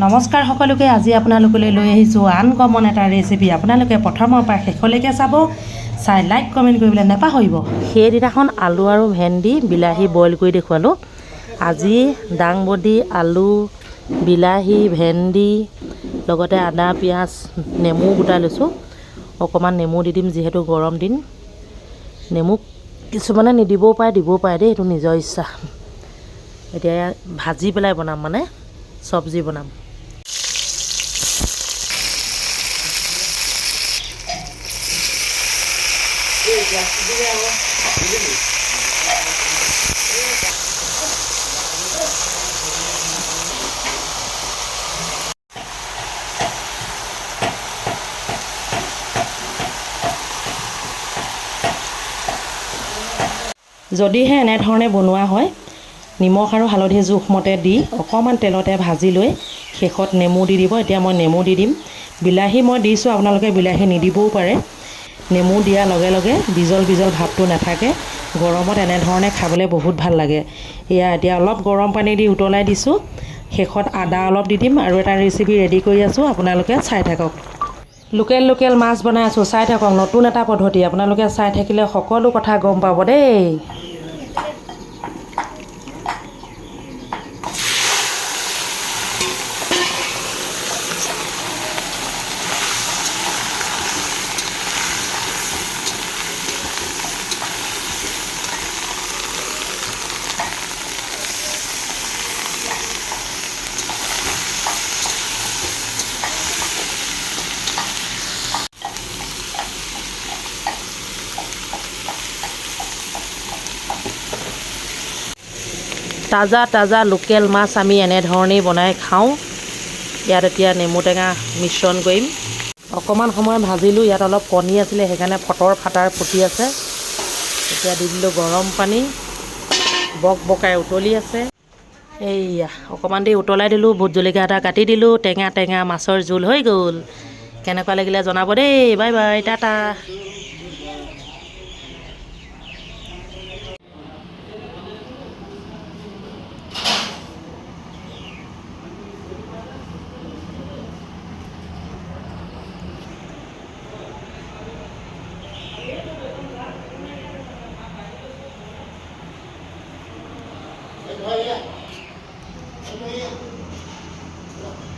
নমস্কাৰ সকলোকে আজি আপোনালোকলৈ লৈ আহিছোঁ আনকমন এটা ৰেচিপি আপোনালোকে প্ৰথমৰ পৰা শেষলৈকে চাব চাই লাইক কমেণ্ট কৰিবলৈ নাপাহৰিব। সেইদিনাখন আলু আৰু ভেন্দি বিলাহী বইল কৰি দেখুৱালোঁ। আজি দাংবডি আলু বিলাহী ভেন্দি লগতে আদা পিঁয়াজ নেমু গোটাই লৈছোঁ। অকণমান নেমু দি দিম যিহেতু গৰম দিন। নেমু কিছুমানে নিদিবও পাৰে দিবও পাৰে দেই এইটো নিজৰ ইচ্ছা। এতিয়া ভাজি পেলাই বনাম মানে চব্জি বনাম। যদিহে এনেধৰণে বনোৱা হয় নিমখ আৰু হালধি জোখমতে দি অকণমান তেলতে ভাজি লৈ শেষত নেমু দি দিব। এতিয়া মই নেমু দি দিম। বিলাহী মই দিছোঁ আপোনালোকে বিলাহী নিদিবও পাৰে। নেমু দিয়াৰ লগে লগে বিজল বিজল ভাৱটো নাথাকে। গৰমত এনেধৰণে খাবলৈ বহুত ভাল লাগে। এয়া এতিয়া অলপ গৰম পানী দি উতলাই দিছোঁ। শেষত আদা অলপ দি দিম আৰু এটা ৰেচিপি ৰেডি কৰি আছোঁ আপোনালোকে চাই থাকক। লোকেল লোকেল মাছ বনাই আছোঁ চাই থাকক। নতুন এটা পদ্ধতি আপোনালোকে চাই থাকিলে সকলো কথা গম পাব দেই। তাজা তাজা লোকেল মাছ আমি এনেধৰণেই বনাই খাওঁ। ইয়াত এতিয়া নেমু টেঙা মিশ্ৰণ কৰিম। অকণমান সময় ভাজিলোঁ ইয়াত অলপ কণী আছিলে সেইকাৰণে ফটৰ ফাটাৰ ফুটি আছে। এতিয়া দি দিলোঁ গৰম পানী। বক বকাই উতলি আছে। এইয়া অকণমান দেৰি উতলাই দিলোঁ ভোট জলকীয়া এটা কাটি দিলোঁ টেঙা টেঙা মাছৰ জোল হৈ গ'ল। কেনেকুৱা লাগিলে জনাব দেই bye bye Tata. Thank you.